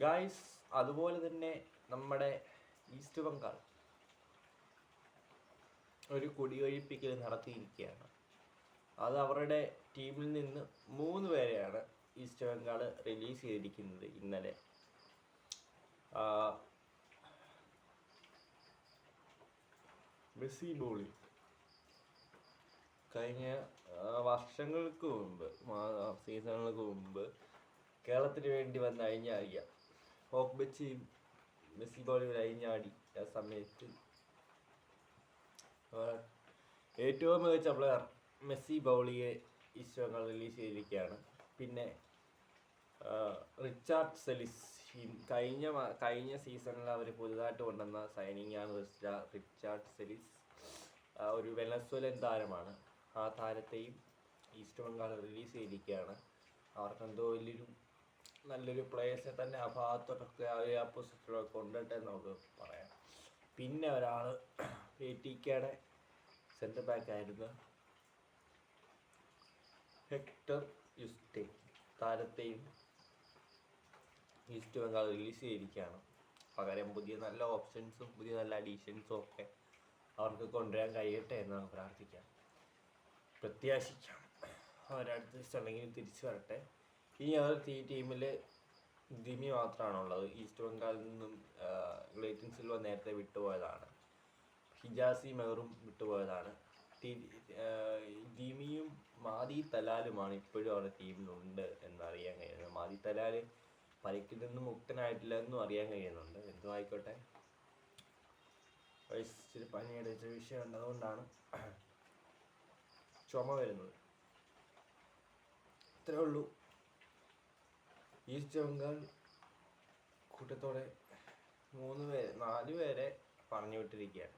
Guys അതുപോലെ തന്നെ നമ്മുടെ ഈസ്റ്റ് ബംഗാൾ ഒരു കുടിയൊഴിപ്പിക്കൽ നടത്തിയിരിക്കുകയാണ്. അത് അവരുടെ ടീമിൽ നിന്ന് മൂന്ന് പേരെയാണ് ഈസ്റ്റ് ബംഗാൾ റിലീസ് ചെയ്തിരിക്കുന്നത് ഇന്നലെ. മെസ്സി ബോളി കഴിഞ്ഞ വർഷങ്ങൾക്ക് മുമ്പ് സീസണുകൾക്ക് മുമ്പ് കേരളത്തിന് വേണ്ടി വന്ന് അഴിഞ്ഞാടിയ ഓക്ബച്ചിയും മെസ്സി ബോളിയിൽ അഴിഞ്ഞാടി ആ സമയത്ത്. ഏറ്റവും മികച്ച പ്ലെയർ മെസ്സി ബൗളിയെ ഈസ്റ്റ് റിലീസ് ചെയ്തിരിക്കുകയാണ്. പിന്നെ റിച്ചാർഡ് സെലിസ് കഴിഞ്ഞ കഴിഞ്ഞ സീസണിൽ അവർ പുതുതായിട്ട് കൊണ്ടുവന്ന സൈനിങ് ആണ് റിച്ചാ- റിച്ചാർഡ് സെലിസ്. ഒരു വെനസ്വലൻ താരമാണ്. ആ താരത്തെയും ഈസ്റ്റ് ബംഗാൾ റിലീസ് ചെയ്തിരിക്കുകയാണ്. അവർക്ക് എന്തോ വലിയൊരു നല്ലൊരു പ്ലേയേഴ്സിനെ തന്നെ ആ ഭാഗത്തോട്ടൊക്കെ ആ പൊസിഷനിലൊക്കെ എന്ന് നമുക്ക് പറയാം. പിന്നെ ഒരാൾ എ ടി കെയുടെ സെന്റർ ബാക്ക് ആയിരുന്നു. ഹെക്ടർ യുസ്റ്റെ താരത്തെയും ഈസ്റ്റ് ബംഗാൾ റിലീസ് ചെയ്തിരിക്കുകയാണ്. പകരം പുതിയ നല്ല ഓപ്ഷൻസും പുതിയ നല്ല അഡീഷൻസും ഒക്കെ അവർക്ക് കൊണ്ടുവരാൻ കഴിയട്ടെ എന്ന് നമുക്ക് പ്രാർത്ഥിക്കാം പ്രത്യാശിക്കാം. അവരടുത്ത ഇഷ്ടമുണ്ടെങ്കിൽ തിരിച്ചു വരട്ടെ. ഇനി അവർ ഈ ടീമിൽ ദിമി മാത്രമാണുള്ളത് ഈസ്റ്റ് ബംഗാളിൽ നിന്നും ഗ്ലേറ്റൻ സിൽവ നേരത്തെ വിട്ടുപോയതാണ്. ഹിജാസി മെഹറും വിട്ടുപോയതാണ്. ദിമിയും മാദി തലാലുമാണ് ഇപ്പോഴും അവരുടെ ടീമിലുണ്ട് എന്നറിയാൻ കഴിയുന്നത്. മാദി തലാൽ പരിക്കിൽ നിന്ന് മുക്തനായിട്ടില്ല എന്നും അറിയാൻ കഴിയുന്നുണ്ട്. എന്തും ആയിക്കോട്ടെ ഇച്ചിരി പനിയുടെ വിഷയം ഉണ്ടതുകൊണ്ടാണ് ചുമ വരുന്നത്. ഇത്രേ ഉള്ളൂ. ഈസ്റ്റ് ബംഗാൾ കൂട്ടത്തോടെ മൂന്ന് പേര് നാല് പേരെ പറഞ്ഞു വിട്ടിരിക്കുകയാണ്.